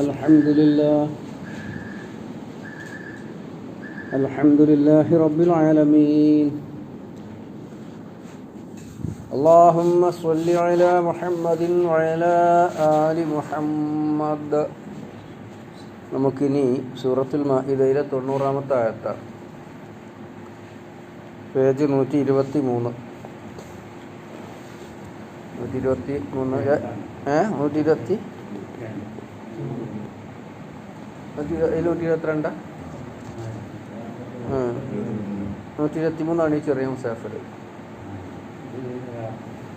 الحمد لله الحمد لله رب العالمين اللهم صل على محمد وعلى آل محمد നമുക്കിനി സൂറത്തുൽ മാഹിദയിലെ തൊണ്ണൂറാമത്തെ ആയത്താണ് പേജ് നൂറ്റി ഇരുപത്തി മൂന്ന് നൂറ്റി ഇരുപത്തി മൂന്ന് ഏ നൂറ്റി ഇരുപത്തി നൂറ്റി ഇരു- ഇതിൽ നൂറ്റി ഇരുപത്തിരണ്ടാ ആ നൂറ്റി ഇരുപത്തി മൂന്നാണ് ഈ ചെറിയ മുസാഫർ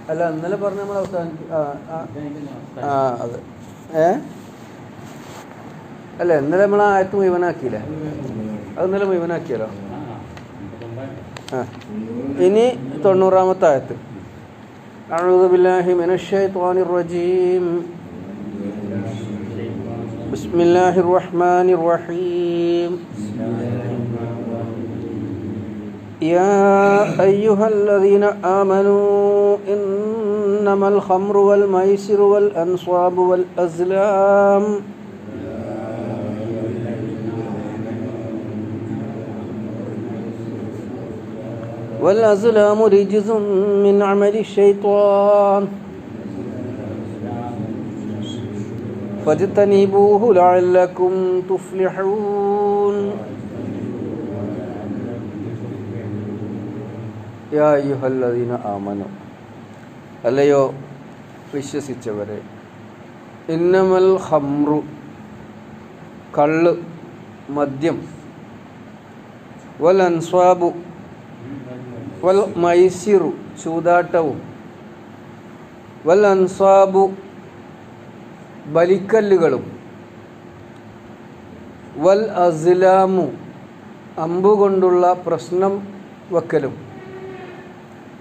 അല്ല ഇന്നലെ പറഞ്ഞ നമ്മൾ അവസാനിച്ചു ആ ആ ആ അതെ ഏ അല്ല ഇന്നലെ നമ്മൾ ആ ആയത്ത് മുഴുവനാക്കിയില്ലേ അത് ഇന്നലെ മുഴുവനാക്കിയല്ലോ ആ ഇനി തൊണ്ണൂറാമത്തെ ആയത്ത് أعوذ بالله من الشيطان الرجيم بسم الله الرحمن الرحيم. يا أيها الذين آمنوا إنما الخمر والميسر والأنصاب والأزلام. والأزلام رجز من عمل الشيطان. فاجتنبوه لعلكم تفلحون യാ അയ്യുഹല്ലദീന ആമനു അല്ലയോ വിശ്വസിച്ചവരെ ഇന്നമൽ ഹംറു കള്ള് മദ്യം വൽ അൻസ്വാബു വൽ മൈസിറു ചൂതാട്ടവും വൽ അൻസാബു ബലിക്കല്ലുകളും വൽ അസിലാമു അമ്പുകൊണ്ടുള്ള പ്രശ്നം വക്കലും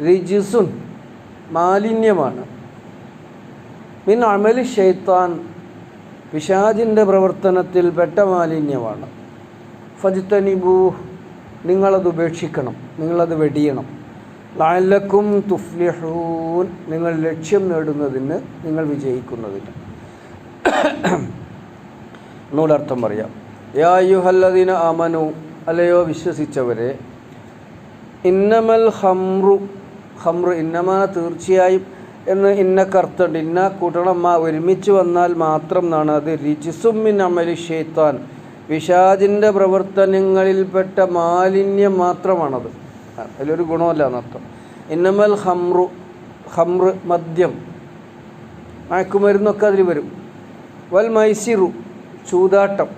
റിജിസുൻ മാലിന്യമാണ്. മിൻ അമലി ഷെയ്ത്താൻ പിശാജിന്റെ പ്രവർത്തനത്തിൽ പെട്ട മാലിന്യമാണ്. ഫജിത്തനിബൂ നിങ്ങളത് ഉപേക്ഷിക്കണം നിങ്ങളത് വെടിയണം. ലാലക്കും തുഫ്ലിഹൂൻ നിങ്ങൾ ലക്ഷ്യം നേടുന്നതിന് നിങ്ങൾ വിജയിക്കുന്നതിന്. അർത്ഥം പറയാം. യാ യുഹല്ലദീന അമനു അല്ലയോ വിശ്വസിച്ചവരെ ഇന്നമൽ ഹംറു ഹംറു ഇന്നമ തീർച്ചയായും എന്ന് ഇന്ന കർത്തുണ്ട് ഇന്ന കൂട്ടണമ്മ ഒരുമിച്ച് വന്നാൽ മാത്രം എന്നാണ് അത് രിജിസുമിൻ അമലി ഷെയ്ത്താൻ വിഷാദിന്റെ പ്രവർത്തനങ്ങളിൽപ്പെട്ട മാലിന്യം മാത്രമാണത്. അതിലൊരു ഗുണമല്ല എന്നർത്ഥം. ഇന്നമൽ ഹംറു ഹംറ് മദ്യം മയക്കുമരുന്നൊക്കെ അതിൽ വരും. വൽ മൈസിറു ചൂതാട്ടം.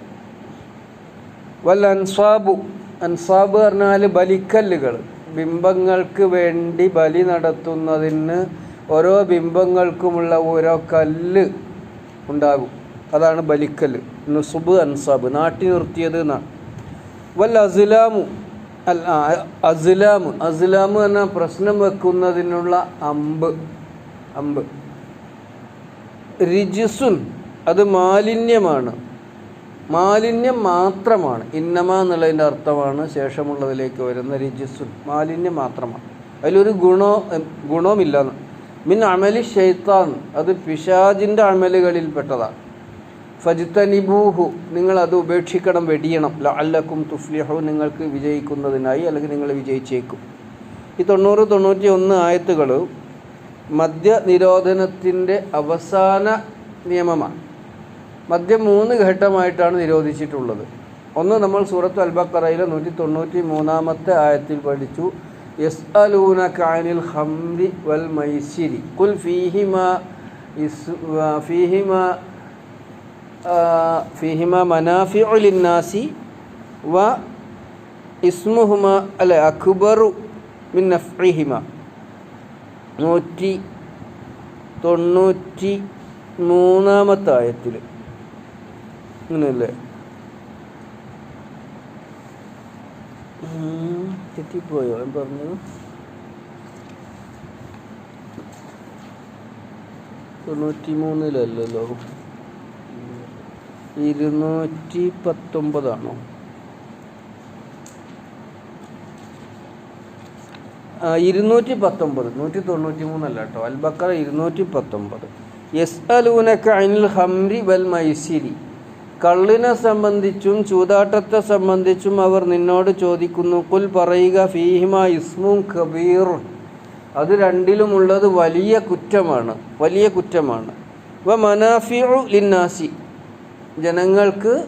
വൽ അൻസാബു അൻസാബ് പറഞ്ഞാൽ ബലിക്കല്ലുകൾ ബിംബങ്ങൾക്ക് വേണ്ടി ബലി നടത്തുന്നതിന് ഓരോ ബിംബങ്ങൾക്കുമുള്ള ഓരോ കല്ല് ഉണ്ടാകും. അതാണ് ബലിക്കല്ല്. നുസുബ് അൻസാബ് നാട്ടി നിർത്തിയത് എന്നാണ് വൽ അസ്ലാമു ആ, അസ്ലാമ്. അസ്ലാമ് എന്ന പ്രശ്നം വെക്കുന്നതിനുള്ള അമ്പ് അമ്പ്. റിജിസുൻ അത് മാലിന്യമാണ്. മാലിന്യം മാത്രമാണ്. ഇന്നമ എന്നുള്ളതിന്റെ അർത്ഥമാണ് ശേഷമുള്ളതിലേക്ക് വരുന്ന റിജിസുൻ മാലിന്യം മാത്രമാണ്. അതിലൊരു ഗുണോ ഗുണവുമില്ല. മിൻ അമലി ഷെയ്ത്താൻ അത് പിശാജിന്റെ അമലുകളിൽപ്പെട്ടതാണ് ഫജിത്തനിബൂഹു നിങ്ങൾ അത് ഉപേക്ഷിക്കണം വെടിയണം. അല്ലക്കും തുഫ്ലിഹു. നിങ്ങൾക്ക് വിജയിക്കുന്നതിനായി അല്ലെങ്കിൽ നിങ്ങൾ വിജയിച്ചേക്കും. ഈ തൊണ്ണൂറ് തൊണ്ണൂറ്റി ഒന്ന് ആയത്തുകൾ മദ്യ നിരോധനത്തിന്റെ അവസാന നിയമമാണ്. മദ്യം മൂന്ന് ഘട്ടമായിട്ടാണ് നിരോധിച്ചിട്ടുള്ളത്. ഒന്ന് നമ്മൾ സൂറത്ത് അൽബക്കറയിലെ നൂറ്റി തൊണ്ണൂറ്റി മൂന്നാമത്തെ ആയത്തിൽ പഠിച്ചു. യസ് അലൂന കാനിൽ ഹംരി വൽ മൈസിരി. കുൽ ഫീഹിമ ഇസ് ഫീഹിമ ഫീഹിമ മനാഫിഉ ലിന്നാസി വ ഇസ്മുഹുമ അല്ലെ അക്ബറു മിൻ നഫ്ഇഹിമ. നൂറ്റി തൊണ്ണൂറ്റി മൂന്നാമത്തെ ആയത്തിൽ. അങ്ങനെയല്ലേ? തെറ്റിപ്പോയോ? ഞാൻ പറഞ്ഞത്? തൊണ്ണൂറ്റി മൂന്നിലല്ലല്ലോ ഇരുന്നൂറ്റി പത്തൊമ്പതാണോ ഇരുന്നൂറ്റി പത്തൊമ്പത് നൂറ്റി തൊണ്ണൂറ്റി മൂന്നല്ല കേട്ടോ അൽബക്കറ ഇരുന്നൂറ്റി പത്തൊമ്പത് യസ് അലൂനക്ക അനിൽ ഹംരി വൽ മൈസിരി. കള്ളിനെ സംബന്ധിച്ചും ചൂതാട്ടത്തെ സംബന്ധിച്ചും അവർ നിന്നോട് ചോദിക്കുന്നു കുൽ പറയുക ഫീഹിമ ഇസ്മും കബീർ അത് രണ്ടിലുമുള്ളത് വലിയ കുറ്റമാണ് വലിയ കുറ്റമാണ്. വ മനാഫിഉ ലിന്നാസി. ജനങ്ങൾക്ക്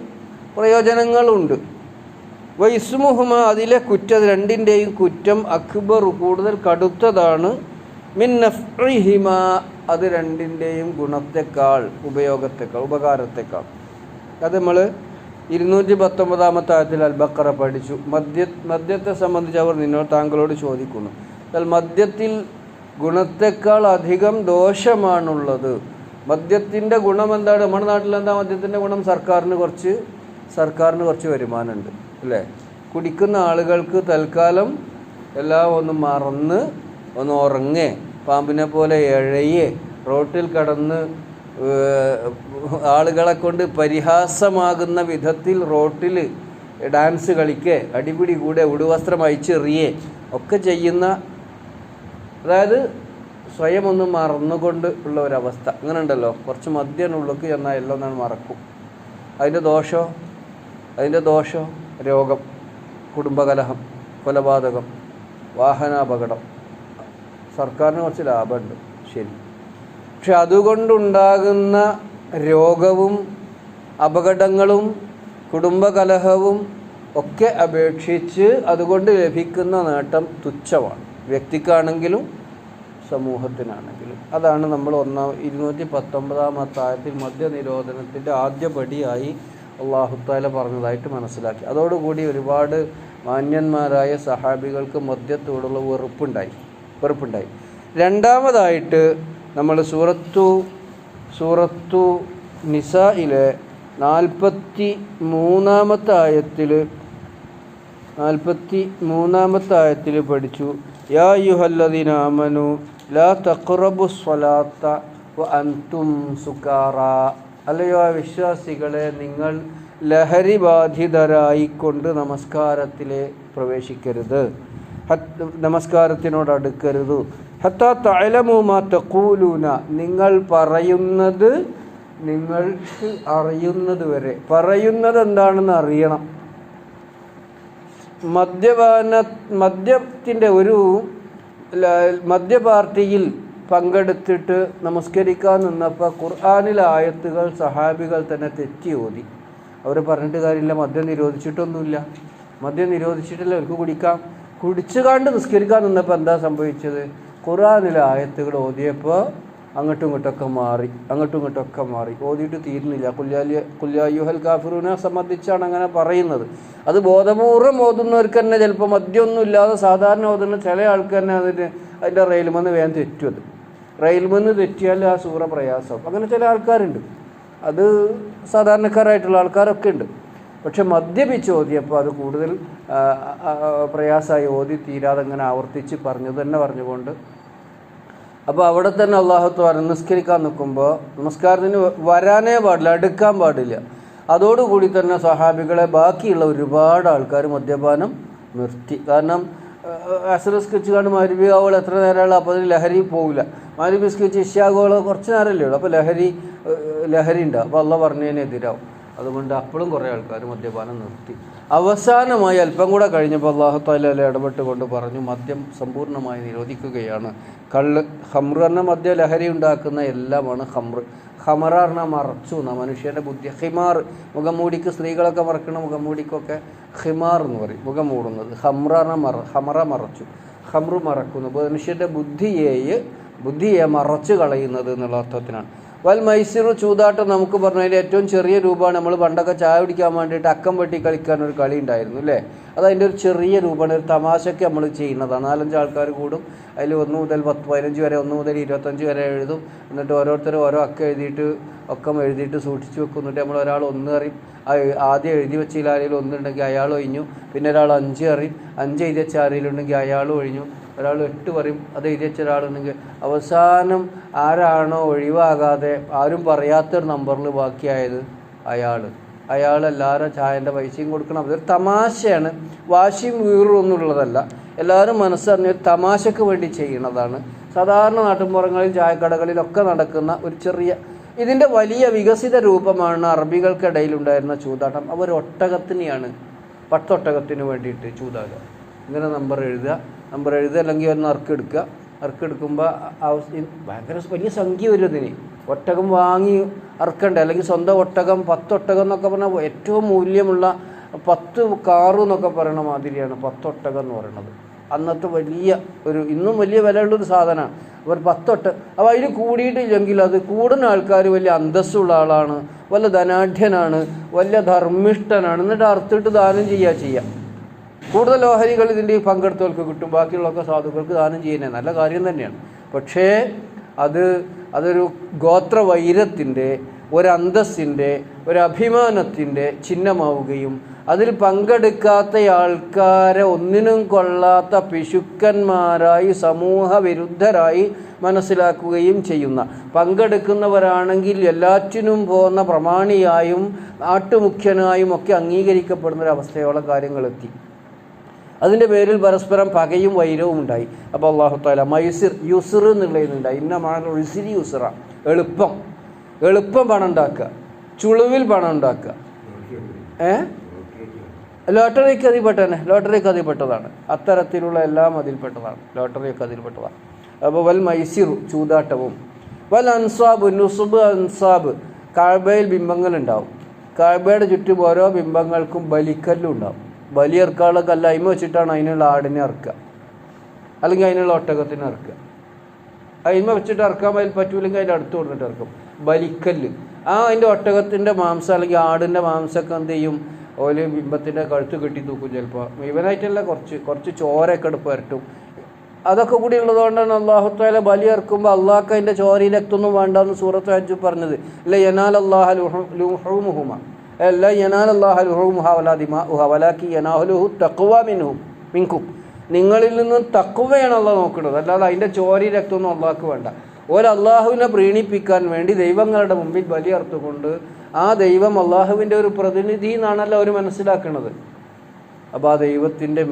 പ്രയോജനങ്ങളുണ്ട്. വ ഇസ്മുഹുമ അതിലെ കുറ്റം രണ്ടിന്റെയും കുറ്റം അക്ബർ കൂടുതൽ കടുത്തതാണ്. മിൻ നഫ്ഇഹിമ അത് രണ്ടിന്റെയും ഗുണത്തെക്കാൾ ഉപയോഗത്തെക്കാൾ ഉപകാരത്തെക്കാൾ. അത് നമ്മൾ ഇരുന്നൂറ്റി പത്തൊമ്പതാമത്തെ ആയത്തിൽ അൽബക്കറ പഠിച്ചു. മദ്യ മദ്യത്തെ സംബന്ധിച്ച് അവർ നിന്നോട് താങ്കളോട് ചോദിക്കുന്നു. എന്നാൽ മദ്യത്തിൽ ഗുണത്തെക്കാൾ അധികം ദോഷമാണുള്ളത്. മദ്യത്തിന്റെ ഗുണം എന്താണ്? നമ്മുടെ നാട്ടിൽ എന്താ മദ്യത്തിന്റെ ഗുണം? സർക്കാരിന് കുറച്ച് സർക്കാരിന് കുറച്ച് വരുമാനമുണ്ട് അല്ലേ? കുടിക്കുന്ന ആളുകൾക്ക് തൽക്കാലം എല്ലാം ഒന്ന് മറന്ന് ഒന്ന് ഉറങ്ങേ. പാമ്പിനെ പോലെ എഴയെ. റോട്ടിൽ കടന്ന് ആളുകളെ കൊണ്ട് പരിഹാസമാകുന്ന വിധത്തിൽ റോട്ടിൽ ഡാൻസ് കളിക്കേ അടിപിടി കൂടെ ഉടുവസ്ത്രം അയച്ചെറിയേ ഒക്കെ ചെയ്യുന്ന അതായത് സ്വയം ഒന്ന് മറന്നുകൊണ്ട് ഉള്ള ഒരവസ്ഥ. അങ്ങനെ ഉണ്ടല്ലോ കുറച്ച് മദ്യം ഉള്ളക്ക് ചെന്നാൽ എല്ലാം നാൾ മറക്കും. അതിന്റെ ദോഷോ? അതിന്റെ ദോഷോ? രോഗം കുടുംബകലഹം കൊലപാതകം വാഹനാപകടം. സർക്കാരിന് കുറച്ച് ലാഭമുണ്ട്. ശരി. പക്ഷെ അതുകൊണ്ടുണ്ടാകുന്ന രോഗവും അപകടങ്ങളും കുടുംബകലഹവും ഒക്കെ അപേക്ഷിച്ച് അതുകൊണ്ട് ലഭിക്കുന്ന നേട്ടം തുച്ഛമാണ്. വ്യക്തിക്കാണെങ്കിലും സമൂഹത്തിനാണെങ്കിലും. അതാണ് നമ്മൾ ഒന്നാം ഇരുന്നൂറ്റി പത്തൊമ്പതാമത്തെ ആയത്തിൽ മദ്യനിരോധനത്തിന്റെ ആദ്യ പടിയായി അള്ളാഹുത്താല പറഞ്ഞതായിട്ട് മനസ്സിലാക്കി. അതോടുകൂടി ഒരുപാട് മാന്യന്മാരായ സഹാബികൾക്ക് മദ്യത്തോടുള്ള വെറുപ്പുണ്ടായി വെറുപ്പുണ്ടായി. രണ്ടാമതായിട്ട് നമ്മൾ സൂറത്തു സൂറത്തു നിസയിലെ നാൽപ്പത്തി മൂന്നാമത്തെ ആയത്തിൽ നാൽപ്പത്തി മൂന്നാമത്തെ ആയത്തിൽ പഠിച്ചു. യാ യുഹല്ലദീന ആമനു ലാ തഖറബു സ്വലാത്ത വ അൻതും സുക്കാറ അല്ലയോ ആ വിശ്വാസികളെ നിങ്ങൾ ലഹരി ബാധിതരായിക്കൊണ്ട് നമസ്കാരത്തിലെ പ്രവേശിക്കരുത്. നമസ്കാരത്തിനോട് അടുക്കരുത്. ഹത്താ നിങ്ങൾ പറയുന്നത് നിങ്ങൾക്ക് അറിയുന്നത് വരെ. പറയുന്നത് എന്താണെന്ന് അറിയണം. മദ്യപാന മദ്യത്തിന്റെ ഒരു മദ്യപാർട്ടിയിൽ പങ്കെടുത്തിട്ട് നമസ്കരിക്കാൻ നിന്നപ്പോൾ ഖുർആാനിലെ ആയത്തുകൾ സഹാബികൾ തന്നെ തെറ്റി ഓതി. അവർ പറഞ്ഞിട്ട് കാര്യമില്ല മദ്യം നിരോധിച്ചിട്ടൊന്നുമില്ല. മദ്യം നിരോധിച്ചിട്ടില്ല അവർക്ക് കുടിക്കാം? കുടിച്ചു കണ്ട് നിസ്കരിക്കാൻ നിന്നപ്പോൾ എന്താ സംഭവിച്ചത്? ഖുർആാനിലെ ആയത്തുകൾ ഓതിയപ്പോൾ അങ്ങോട്ടും ഇങ്ങോട്ടൊക്കെ മാറി അങ്ങോട്ടും ഇങ്ങോട്ടൊക്കെ മാറി. ഓതിയിട്ട് തീരുന്നില്ല. കുല്യാലിയ കുല്യായുഹൽ കാഫിറൂനെ സംബന്ധിച്ചാണ് അങ്ങനെ പറയുന്നത്. അത് ബോധപൂർവം ഓതുന്നവർക്ക് തന്നെ ചിലപ്പോൾ മദ്യമൊന്നും ഇല്ലാതെ സാധാരണ ഓതുന്ന ചില ആൾക്ക് തന്നെ അതിന് അതിന്റെ റെയിൽമെന്ന് വേഗം തെറ്റും അത്. റെയിൽമെന്ന് തെറ്റിയാൽ ആ സൂറ പ്രയാസം. അങ്ങനെ ചില ആൾക്കാരുണ്ട്. അത് സാധാരണക്കാരായിട്ടുള്ള ആൾക്കാരൊക്കെ ഉണ്ട്. പക്ഷെ മദ്യപിച്ച് ഓതിയപ്പോൾ അത് കൂടുതൽ പ്രയാസമായി ഓതി തീരാതെ അങ്ങനെ ആവർത്തിച്ച് പറഞ്ഞു തന്നെ പറഞ്ഞുകൊണ്ട് അപ്പോൾ അവിടെ തന്നെ അള്ളാഹുത്ത് പറഞ്ഞു നിസ്കരിക്കാൻ നിൽക്കുമ്പോൾ നമസ്കാരത്തിന് വരാനേ പാടില്ല അടുക്കാൻ പാടില്ല. അതോടുകൂടി തന്നെ സഹാബികളെ ബാക്കിയുള്ള ഒരുപാട് ആൾക്കാർ മദ്യപാനം നിർത്തി. കാരണം അസറസ്കെച്ച് കണ്ട് മരുവിയാവോൾ എത്ര നേരമുള്ള അപ്പോൾ അതിന് ലഹരി പോകില്ല പോവില്ല മരുബിസ്കെച്ച് ഇഷ്യാഗോളോ കുറച്ച് നേരമല്ലേ ഉള്ളൂ. അപ്പോൾ ലഹരി ലഹരി ഉണ്ടാവും അപ്പോൾ അള്ള പറഞ്ഞതിനെതിരാവും. അതുകൊണ്ട് അപ്പോഴും കുറേ ആൾക്കാർ മദ്യപാനം നിർത്തി. അവസാനമായി അല്പം കൂടെ കഴിഞ്ഞപ്പോൾ അള്ളാഹു താല ഇടപെട്ടുകൊണ്ട് പറഞ്ഞു മദ്യം സമ്പൂർണമായി നിരോധിക്കുകയാണ്. കള്ള് ഹമ്ര എന്ന മദ്യ ലഹരി ഉണ്ടാക്കുന്ന എല്ലാമാണ് ഹമ്ര ഹമറ മറച്ചു എന്ന മനുഷ്യന്റെ ബുദ്ധി. ഹിമാർ മുഖംമൂടിക്ക് സ്ത്രീകളൊക്കെ മറക്കണ മുഖംമൂടിക്കൊക്കെ ഹിമാർ എന്ന് പറയും മുഖം മൂടുന്നത് ഹമ്ര മറ ഹമറ മറച്ചു. ഹമ്രു മറക്കുന്നു. മനുഷ്യന്റെ ബുദ്ധിയെ ബുദ്ധിയെ മറച്ചു കളയുന്നത് എന്നുള്ള അർത്ഥത്തിനാണ്. വൽ മൈസൂർ ചൂതാട്ടം നമുക്ക് പറഞ്ഞതിൽ ഏറ്റവും ചെറിയ രൂപമാണ്. നമ്മൾ പണ്ടൊക്കെ ചായ കുടിക്കാൻ വേണ്ടിയിട്ട് അക്കം വെട്ടി കളിക്കാൻ ഒരു കളി ഉണ്ടായിരുന്നു അല്ലേ? അത് അതിന്റെ ഒരു ചെറിയ രൂപമാണ്. ഒരു തമാശയ്ക്ക് നമ്മൾ ചെയ്യുന്നതാണ്. നാലഞ്ച് ആൾക്കാർ കൂടും. അതിൽ ഒന്ന് മുതൽ പത്ത് പതിനഞ്ച് വരെ ഒന്ന് മുതൽ ഇരുപത്തഞ്ച് വരെ എഴുതും. എന്നിട്ട് ഓരോരുത്തർ ഓരോ അക്കം എഴുതിയിട്ട് ഒക്കം എഴുതിയിട്ട് സൂക്ഷിച്ച് വെക്കും. എന്നിട്ട് നമ്മൾ ഒരാൾ ഒന്ന് അറിയും ആദ്യം എഴുതി വെച്ചതിൽ ആരെങ്കിലും ഒന്നുണ്ടെങ്കിൽ അയാൾ ഒഴിഞ്ഞു. പിന്നെ ഒരാൾ അഞ്ച് അറിയും അഞ്ച് എഴുതി വെച്ച ആരെങ്കിലും ഉണ്ടെങ്കിൽ അയാൾ ഒഴിഞ്ഞു. ഒരാൾ എട്ട് പറയും അത് എഴുതി വെച്ച ഒരാളുണ്ടെങ്കിൽ അവസാനം ആരാണോ ഒഴിവാകാതെ ആരും പറയാത്തൊരു നമ്പറിൽ ബാക്കിയായത് അയാൾ. അയാൾ എല്ലാവരും ചായന്റെ പൈസയും കൊടുക്കണം. അതൊരു തമാശയാണ്. വാശിയും വീറും ഒന്നുള്ളതല്ല. എല്ലാവരും മനസ്സറിഞ്ഞ ഒരു തമാശക്ക് വേണ്ടി ചെയ്യുന്നതാണ് സാധാരണ നാട്ടിൻപുറങ്ങളിൽ ചായക്കടകളിലൊക്കെ നടക്കുന്ന ഒരു ചെറിയ ഇതിന്റെ വലിയ വികസിത രൂപമാണ് അറബികൾക്കിടയിൽ ഉണ്ടായിരുന്ന ചൂതാട്ടം. അവർ ഒട്ടകത്തിനെയാണ് പത്തൊട്ടകത്തിന് വേണ്ടിയിട്ട് ചൂതാടുക. ഇങ്ങനെ നമ്പർ എഴുതുക. നമ്പർ എഴുതുക അല്ലെങ്കിൽ ഒന്ന് ഒരു നറുക്കെടുക്കുക നറുക്കെടുക്കുമ്പോൾ ഭയങ്കര വലിയ സംഖ്യ വരും ഇതിന്. ഒട്ടകം വാങ്ങി അറക്കണ്ടേ അല്ലെങ്കിൽ സ്വന്തം ഒട്ടകം പത്തൊട്ടകം എന്നൊക്കെ പറഞ്ഞാൽ ഏറ്റവും മൂല്യമുള്ള പത്ത് കാറ് എന്നൊക്കെ പറയണ മാതിരിയാണ് പത്തൊട്ടകം എന്ന് പറയുന്നത് അന്നത്തെ വലിയ ഒരു ഇന്നും വലിയ വിലയുള്ളൊരു സാധനമാണ്. ഒരു പത്തൊട്ട അപ്പോൾ അതിന് കൂടിയിട്ടില്ലെങ്കിൽ അത് കൂടുന്ന ആൾക്കാർ വലിയ അന്തസ്സുള്ള ആളാണ് വല്ല ധനാഢ്യനാണ് വല്ല ധർമ്മിഷ്ഠനാണ്. എന്നിട്ട് അർത്ഥിട്ട് ദാനം ചെയ്യുക ചെയ്യാം. കൂടുതൽ ഓഹരികൾ ഇതിന്റെ പങ്കെടുത്തവർക്ക് കിട്ടും. ബാക്കിയുള്ളൊക്കെ സാധുക്കൾക്ക് ദാനം ചെയ്യുന്നത് നല്ല കാര്യം തന്നെയാണ്. പക്ഷേ അത് അതൊരു ഗോത്രവൈരത്തിന്റെ ഒരു ഒരഭിമാനത്തിന്റെ ചിഹ്നമാവുകയും അതിൽ പങ്കെടുക്കാത്ത ആൾക്കാരെ ഒന്നിനും കൊള്ളാത്ത പിശുക്കന്മാരായി സമൂഹ വിരുദ്ധരായി മനസ്സിലാക്കുകയും ചെയ്യുന്ന പങ്കെടുക്കുന്നവരാണെങ്കിൽ എല്ലാറ്റിനും പോകുന്ന പ്രമാണിയായും നാട്ടുമുഖ്യനായും ഒക്കെ അംഗീകരിക്കപ്പെടുന്ന ഒരു അവസ്ഥയോളം കാര്യങ്ങളെത്തി. അതിന്റെ പേരിൽ പരസ്പരം പകയും വൈരവും ഉണ്ടായി. അപ്പോൾ അള്ളാഹു താല മൈസിർ യുസർ എന്നുള്ളതിനുണ്ടായി. ഇന്ന മാന ഉസിരി എളുപ്പം. എളുപ്പം പണം ഉണ്ടാക്കുക ചുളിവിൽ പണം ഉണ്ടാക്കുക ഏ? ലോട്ടറിക്ക് അതിൽപ്പെട്ടതന്നെ ലോട്ടറിക്ക് അതിൽപ്പെട്ടതാണ് അത്തരത്തിലുള്ള എല്ലാം അതിൽപ്പെട്ടതാണ്. ലോട്ടറിയൊക്കെ അതിൽപ്പെട്ടതാണ് അപ്പോൾ വൽ മൈസിർ ചൂതാട്ടവും. വൽ അൻസാബ് നുസുബ് അൻസാബ്. കാഴ്ബയിൽ ബിംബങ്ങളുണ്ടാവും. കാഴ്ബയുടെ ചുറ്റും ഓരോ ബിംബങ്ങൾക്കും ബലിക്കല്ലും ഉണ്ടാവും ബലി ഇറക്കാനുള്ള കല്ലായ്മ വെച്ചിട്ടാണ് അതിനുള്ള ആടിനെ ഇറക്കുക. അല്ലെങ്കിൽ അതിനുള്ള ഒട്ടകത്തിന് ഇറക്കുക. അയിമ വെച്ചിട്ട് ഇറക്കാൻ അതിൽ പറ്റൂല്ലെങ്കിൽ അതിന്റെ അടുത്ത് കൊടുത്തിട്ട് ഇറക്കും. ബലിക്കല്ല് ആ അതിന്റെ ഒട്ടകത്തിന്റെ മാംസം അല്ലെങ്കിൽ ആടിന്റെ മാംസമൊക്കെ എന്ത് ചെയ്യും? ഓൽ ബിംബത്തിന്റെ കഴുത്ത് കെട്ടി തൂക്കും ചിലപ്പോൾ ഇവനായിട്ടല്ല കുറച്ച് കുറച്ച് ചോരയൊക്കെ എടുപ്പ് വരട്ടും അതൊക്കെ കൂടി ഉള്ളതുകൊണ്ടാണ് അള്ളാഹുത്താല ബലി ഇറക്കുമ്പോൾ അള്ളാഹ്ക്ക് അതിന്റെ ചോരയിൽ രക്തമൊന്നും വേണ്ടെന്ന് സൂറത്ത് അജു പറഞ്ഞത്. അല്ല യനാൽ അള്ളാഹ ലുഹുമുഹുമ. മിൻഹു നിങ്ങളിൽ നിന്ന് തക്കുവയാണ് അള്ളാഹ് നോക്കുന്നത്. അല്ലാതെ അതിന്റെ ചോരി രക്തമൊന്നും അള്ളാഹ്ക്ക് വേണ്ട. ഒരല്ലാഹുവിനെ പ്രീണിപ്പിക്കാൻ വേണ്ടി ദൈവങ്ങളുടെ മുമ്പിൽ ബലിയർത്തുകൊണ്ട് ആ ദൈവം അള്ളാഹുവിന്റെ ഒരു പ്രതിനിധി എന്നാണല്ലോ അവർ മനസ്സിലാക്കുന്നത്. അപ്പോൾ ആ ദൈവത്തിന്റെ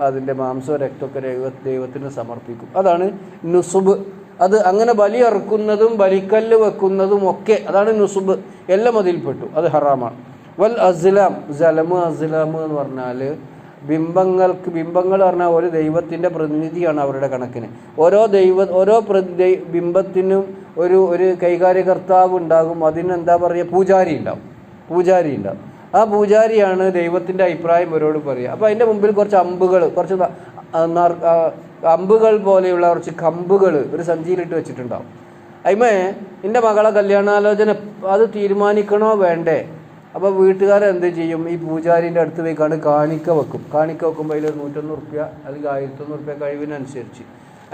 അതിന്റെ മാംസവും രക്തമൊക്കെ ദൈവ ദൈവത്തിന് സമർപ്പിക്കും. അതാണ് നുസുബ്. അത് അങ്ങനെ ബലി അറുക്കുന്നതും ബലിക്കല്ല് വെക്കുന്നതും ഒക്കെ അതാണ് നുസുബ് എല്ലാം അതിൽപ്പെട്ടു. അത് ഹറാമാണ്. വൽ അസ്ലാം ജലമ് അസ്ലാം എന്ന് പറഞ്ഞാൽ ബിംബങ്ങൾക്ക് ബിംബങ്ങൾ പറഞ്ഞാൽ ഒരു ദൈവത്തിന്റെ പ്രതിനിധിയാണ് അവരുടെ കണക്കിന്. ഓരോ ദൈവ ഓരോ പ്രതി ബിംബത്തിനും ഒരു ഒരു കൈകാര്യകർത്താവ് ഉണ്ടാകും. അതിനെന്താ പറയുക? പൂജാരി ഉണ്ടാവും. പൂജാരി ഉണ്ടാവും. ആ പൂജാരിയാണ് ദൈവത്തിന്റെ അഭിപ്രായം ഇവരോട് പറയുക. അപ്പോൾ അതിന്റെ മുമ്പിൽ കുറച്ച് അമ്പുകൾ കുറച്ച് അമ്പുകൾ പോലെയുള്ള കുറച്ച് കമ്പുകൾ ഒരു സഞ്ചിയിലിട്ട് വെച്ചിട്ടുണ്ടാവും. അയിമേ എന്റെ മകളെ കല്യാണാലോചന അത് തീരുമാനിക്കണോ വേണ്ടേ? അപ്പോൾ വീട്ടുകാർ വീട്ടുകാരെന്ത് ചെയ്യും? ഈ പൂജാരിന്റെ അടുത്ത് പോയി കണ്ട് കാണിക്ക വെക്കും. കാണിക്ക വെക്കുമ്പോൾ അതിൽ നൂറ്റൊന്ന് റുപ്യ അല്ലെങ്കിൽ ആയിരത്തൊന്ന് റുപ്യ കഴിവിനനുസരിച്ച്.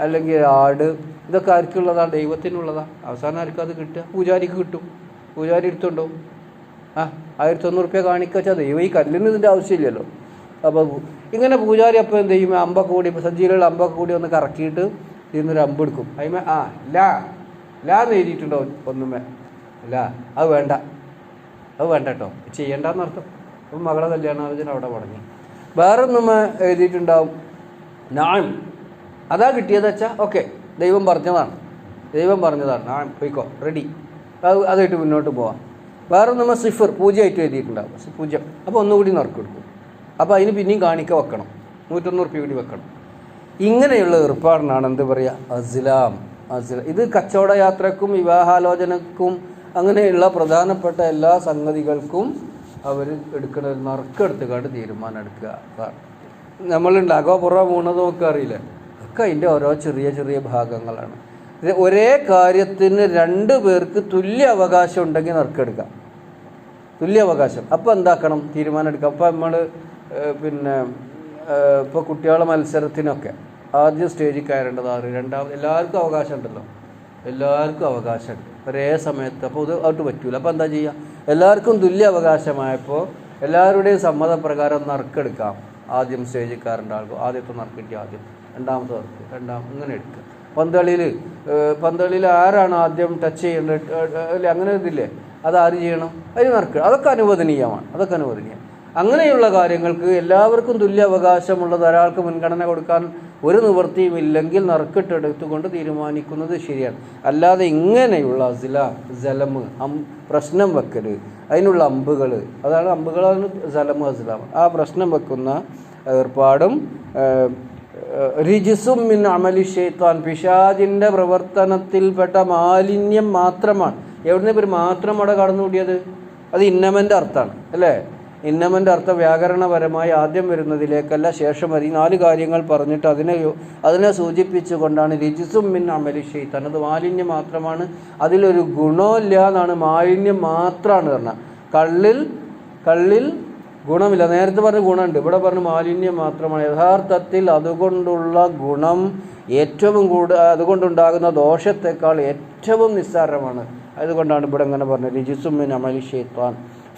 അല്ലെങ്കിൽ ആട് ഇതൊക്കെ ആർക്കുള്ളതാണ്? ദൈവത്തിനുള്ളതാണ് അവസാനം ആർക്കും അത് കിട്ടുക? പൂജാരിക്ക് കിട്ടും. പൂജാരി എടുത്തുണ്ടോ? ആ ആയിരത്തൊന്ന് റുപ്യ കാണിക്ക വെച്ചാൽ ദൈവം ഈ കല്ലിന് ഇതിന്റെ ആവശ്യമില്ലല്ലോ. അപ്പോൾ ഇങ്ങനെ പൂജാരി അപ്പോൾ എന്ത് ചെയ്യും? അമ്പൊക്കെ കൂടി ഇപ്പോൾ സഞ്ചിയിലുള്ള അമ്പൊക്കെ കൂടി ഒന്ന് കറക്കിയിട്ട് അമ്പ് എടുക്കും. അതിമേ ആ ലാ. ലാ എന്ന് എഴുതിയിട്ടുണ്ടോ? ഒന്നുമേ. ലാ. അത് വേണ്ട. അത് വേണ്ട കേട്ടോ. ചെയ്യണ്ടെന്നർത്ഥം അപ്പം മകളെ കല്യാണാലോചന അവിടെ മുടങ്ങി. വേറൊന്നും എഴുതിയിട്ടുണ്ടാവും. ഞാൻ അതാ കിട്ടിയത് വെച്ചാൽ ഓക്കെ. ദൈവം പറഞ്ഞതാണ്. ദൈവം പറഞ്ഞതാണ്. ഞാൻ പോയിക്കോ. റെഡി. അത് അതായിട്ട് മുന്നോട്ട് പോവാം. വേറൊന്നും സിഫർ പൂജയായിട്ട് എഴുതിയിട്ടുണ്ടാവും. പൂജ്യം അപ്പോൾ ഒന്നുകൂടി നറുക്കെടുക്കും അപ്പോൾ അതിന് പിന്നെയും കാണിക്ക വെക്കണം. നൂറ്റൊന്നൂറ് രൂപ കൂടി വെക്കണം. ഇങ്ങനെയുള്ള ഏർപ്പാടിനാണ് എന്ത് പറയുക അസ്ലാം. അസ്ല ഇത് കച്ചവട യാത്രക്കും വിവാഹാലോചനക്കും അങ്ങനെയുള്ള പ്രധാനപ്പെട്ട എല്ലാ സംഗതികൾക്കും അവർ എടുക്കുന്ന ഒരു നറുക്കെടുത്തുകാണ്ട് തീരുമാനം എടുക്കുക. അതാണ് പുറം മൂണത് നമുക്ക് അറിയില്ല? ഒക്കെ അതിന്റെ ഓരോ ചെറിയ ചെറിയ ഭാഗങ്ങളാണ്. ഒരേ കാര്യത്തിന് രണ്ട് പേർക്ക് തുല്യ അവകാശം ഉണ്ടെങ്കിൽ നറുക്കെടുക്കാം. തുല്യ അവകാശം. അപ്പോൾ എന്താക്കണം? തീരുമാനം എടുക്കാം. അപ്പോൾ നമ്മൾ പിന്നെ ഇപ്പോൾ കുട്ടികളെ മത്സരത്തിനൊക്കെ ആദ്യം സ്റ്റേജിൽ കയറേണ്ടത് ആറ്. രണ്ടാമത് എല്ലാവർക്കും അവകാശം ഉണ്ടല്ലോ എല്ലാവർക്കും അവകാശമുണ്ട്. ഒരേ സമയത്ത് അപ്പോൾ ഇത് അവർക്ക് പറ്റൂല. അപ്പോൾ എന്താ ചെയ്യുക എല്ലാവർക്കും തുല്യ അവകാശമായപ്പോൾ എല്ലാവരുടെയും സമ്മതപ്രകാരം നറുക്കെടുക്കാം. ആദ്യം സ്റ്റേജിൽ കയറേണ്ട ആൾക്ക് ആദ്യത്തെ നറുക്ക് കിട്ടിയ ആദ്യം. രണ്ടാമത്തെ നറുക്ക് രണ്ടാം ഇങ്ങനെ എടുക്കുക. പന്തളിയിൽ പന്തളിയിൽ ആരാണ് ആദ്യം ടച്ച് ചെയ്യേണ്ടത്? അല്ലെ അങ്ങനെ ഇതില്ലേ? അത് ആര് ചെയ്യണം? അതിന് നറുക്ക്. അതൊക്കെ അനുവദനീയമാണ്. അതൊക്കെ അനുവദനീയം അങ്ങനെയുള്ള കാര്യങ്ങൾക്ക് എല്ലാവർക്കും തുല്യ അവകാശമുള്ളത് ഒരാൾക്ക് മുൻഗണന കൊടുക്കാൻ ഒരു നിവൃത്തിയും ഇല്ലെങ്കിൽ നറുക്കിട്ടെടുത്തുകൊണ്ട് തീരുമാനിക്കുന്നത് ശരിയാണ്. അല്ലാതെ ഇങ്ങനെയുള്ള സില ജലമ് അം പ്രശ്നം വെക്കൽ അതിനുള്ള അമ്പുകൾ അതാണ് അമ്പുകളാണ് ജലമ് അസിലാം. ആ പ്രശ്നം വെക്കുന്ന ഏർപ്പാടും റിജിസും മിൻ അമലി ഷെയ്ത്താൻ പിശാജിന്റെ പ്രവർത്തനത്തിൽപ്പെട്ട മാലിന്യം മാത്രമാണ്. എവിടുന്ന് ഇവർ മാത്രം അവിടെ കടന്നുകൂടിയത്? അത് ഇന്നമന്റെ അർത്ഥമാണ് അല്ലേ? ഇന്നമന്റെ അർത്ഥ വ്യാകരണപരമായി ആദ്യം വരുന്നതിലേക്കല്ല ശേഷം വരി നാല് കാര്യങ്ങൾ പറഞ്ഞിട്ട് അതിനെ അതിനെ സൂചിപ്പിച്ചുകൊണ്ടാണ് രജിസും മിൻ അമലി ഷെയ്ത്താൻ അത് മാലിന്യം മാത്രമാണ്. അതിലൊരു ഗുണമില്ല എന്നാണ് മാലിന്യം മാത്രമാണ് പറഞ്ഞത് കള്ളിൽ കള്ളിൽ ഗുണമില്ല. നേരത്തെ പറഞ്ഞ ഗുണമുണ്ട്. ഇവിടെ പറഞ്ഞ മാലിന്യം മാത്രമാണ്. യഥാർത്ഥത്തിൽ അതുകൊണ്ടുള്ള ഗുണം ഏറ്റവും കൂടുതൽ അതുകൊണ്ടുണ്ടാകുന്ന ദോഷത്തെക്കാൾ ഏറ്റവും നിസ്സാരമാണ്. അതുകൊണ്ടാണ് ഇവിടെ ഇങ്ങനെ പറഞ്ഞത്. രിജിസുമിൻ അമലി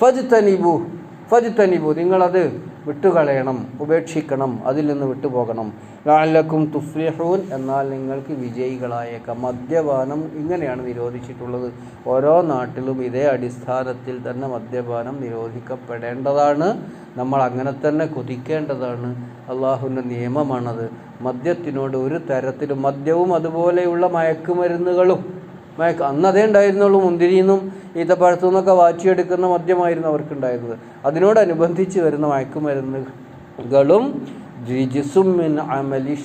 ഫജ് തനിബു ഫജ് തനിബു നിങ്ങളത് വിട്ടുകളയണം ഉപേക്ഷിക്കണം അതിൽ നിന്ന് വിട്ടുപോകണം. ലാലക്കും തുഫ്ലിഹൂൻ എന്നാൽ നിങ്ങൾക്ക് വിജയികളായേക്കാം. മദ്യപാനം ഇങ്ങനെയാണ് നിരോധിച്ചിട്ടുള്ളത്. ഓരോ നാട്ടിലും ഇതേ അടിസ്ഥാനത്തിൽ തന്നെ മദ്യപാനം നിരോധിക്കപ്പെടേണ്ടതാണ്. നമ്മൾ അങ്ങനെ തന്നെ കുതിക്കേണ്ടതാണ്. അള്ളാഹുവിന്റെ നിയമമാണത്. മദ്യത്തിനോട് ഒരു തരത്തിലും മദ്യവും അതുപോലെയുള്ള മയക്കുമരുന്നുകളും മയക്ക് അന്ന് അതേ ഉണ്ടായിരുന്നുള്ളൂ മുന്തിരിന്നും ഈത്തപ്പഴത്തു നിന്നൊക്കെ വാച്ചിയെടുക്കുന്ന മദ്യമായിരുന്നു അവർക്കുണ്ടായിരുന്നത്. അതിനോടനുബന്ധിച്ച് വരുന്ന മയക്കുമരുന്നുകളും രിജിസും മിൻ അമലി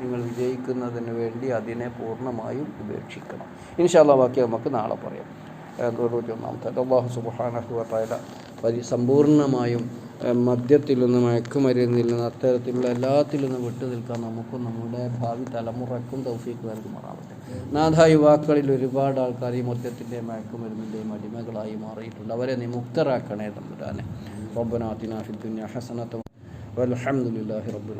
നിങ്ങൾ വിജയിക്കുന്നതിന് വേണ്ടി അതിനെ പൂർണമായും ഉപേക്ഷിക്കണം. ഇൻഷാല്ലാ ബാക്കി നമുക്ക് നാളെ പറയാം. തൊണ്ണൂറ്റി ഒന്നാമത്തെ അള്ളാഹു സുബ്ഹാനഹു വതആല പരി സമ്പൂർണമായും മദ്യത്തിൽ നിന്ന് മയക്കുമരുന്നിൽ നിന്ന് അത്തരത്തിലുള്ള എല്ലാത്തിൽ നിന്നും വിട്ടു നിൽക്കാൻ നമുക്കും നമ്മുടെ ഭാവി തലമുറക്കും തൗഫീക്ക് നൽകുമാറാവട്ടെ. നാഥ യുവാക്കളിൽ ഒരുപാട് ആൾക്കാർ ഈ മദ്യത്തിന്റെയും മയക്കുമരുന്നിന്റെയും അടിമകളായി മാറിയിട്ടുണ്ട്. അവരെ നീ മുക്തരാക്കണേ തമ്പുരാനെ. റബ്ബനാ ഹസനത്തും അലഹമുല്ലാഹി റബ്ബിൽ